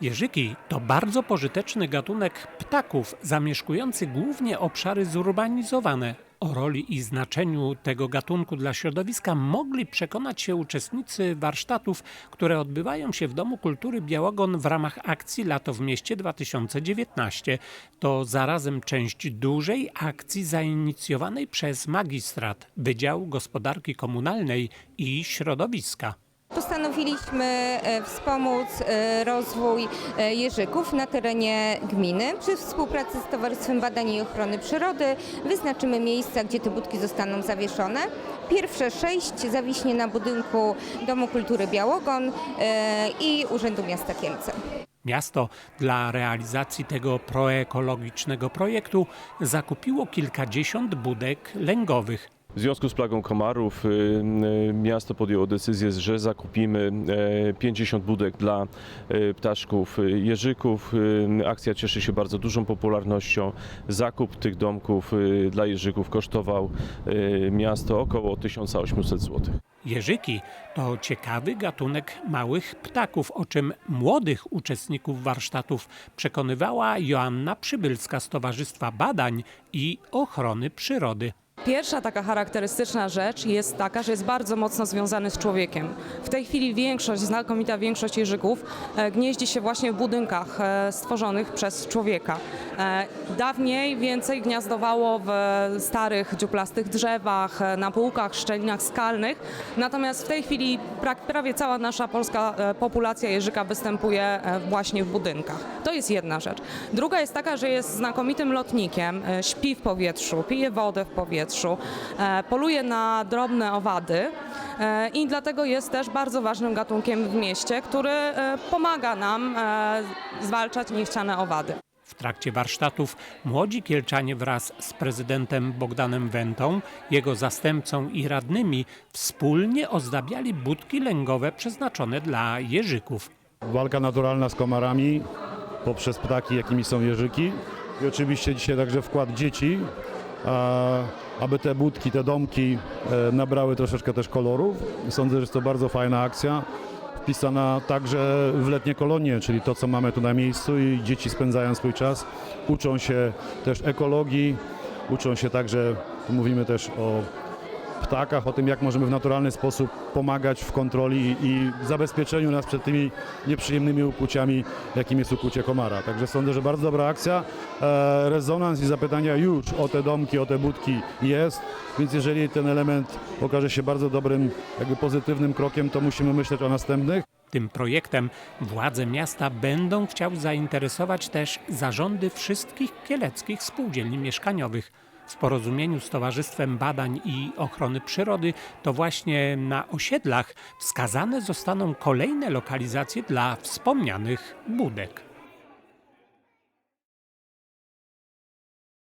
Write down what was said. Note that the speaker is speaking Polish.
Jeżyki to bardzo pożyteczny gatunek ptaków zamieszkujący głównie obszary zurbanizowane. O roli i znaczeniu tego gatunku dla środowiska mogli przekonać się uczestnicy warsztatów, które odbywają się w Domu Kultury Białogon w ramach akcji Lato w Mieście 2019. To zarazem część dużej akcji zainicjowanej przez Magistrat, Wydział Gospodarki Komunalnej i Środowiska. Postanowiliśmy e, wspomóc e, rozwój e, jeżyków na terenie gminy. Przy współpracy z Towarzystwem Badań i Ochrony Przyrody wyznaczymy miejsca, gdzie te budki zostaną zawieszone. Pierwsze sześć zawiśnie na budynku Domu Kultury Białogon i Urzędu Miasta Kielce. Miasto dla realizacji tego proekologicznego projektu zakupiło kilkadziesiąt budek lęgowych. W związku z plagą komarów y, y, miasto podjęło decyzję, że zakupimy e, 50 budek dla e, ptaszków y, jeżyków. Akcja cieszy się bardzo dużą popularnością. Zakup tych domków dla jeżyków kosztował miasto około 1800 zł. Jeżyki to ciekawy gatunek małych ptaków, o czym młodych uczestników warsztatów przekonywała Joanna Przybylska z Towarzystwa Badań i Ochrony Przyrody. Pierwsza taka charakterystyczna rzecz jest taka, że jest bardzo mocno związany z człowiekiem. W tej chwili większość, znakomita większość jeżyków e, gnieździ się właśnie w budynkach e, stworzonych przez człowieka. E, Dawniej więcej gniazdowało w starych, dziuplastych drzewach, na półkach, szczelinach skalnych, natomiast w tej chwili pra- prawie cała nasza polska populacja jeżyka występuje właśnie w budynkach. To jest jedna rzecz. Druga jest taka, że jest znakomitym lotnikiem, śpi w powietrzu, pije wodę w powietrzu, e, poluje na drobne owady e, i dlatego jest też bardzo ważnym gatunkiem w mieście, który e, pomaga nam zwalczać niechciane owady. W trakcie warsztatów młodzi Kielczanie wraz z prezydentem Bogdanem Wentą, jego zastępcą i radnymi wspólnie ozdabiali budki lęgowe przeznaczone dla jeżyków. walka naturalna z komarami poprzez ptaki, jakimi są jeżyki i oczywiście dzisiaj także wkład dzieci, aby te budki, te domki e, nabrały troszeczkę też kolorów. Sądzę, że jest to bardzo fajna akcja, wpisana także w letnie kolonie, czyli to, co mamy tu na miejscu i dzieci spędzają swój czas, uczą się też ekologii, uczą się także, mówimy też o ptakach, o tym, jak możemy w naturalny sposób pomagać w kontroli i zabezpieczeniu nas przed tymi nieprzyjemnymi ukłuciami, jakim jest ukłucie komara. Także sądzę, że bardzo dobra akcja. E, rezonans i zapytania już o te domki, o te budki jest, więc jeżeli ten element okaże się bardzo dobrym, jakby pozytywnym krokiem, to musimy myśleć o następnych. Tym projektem władze miasta będą chciały zainteresować też zarządy wszystkich kieleckich spółdzielni mieszkaniowych. W porozumieniu z Towarzystwem Badań i Ochrony Przyrody to właśnie na osiedlach wskazane zostaną kolejne lokalizacje dla wspomnianych budek.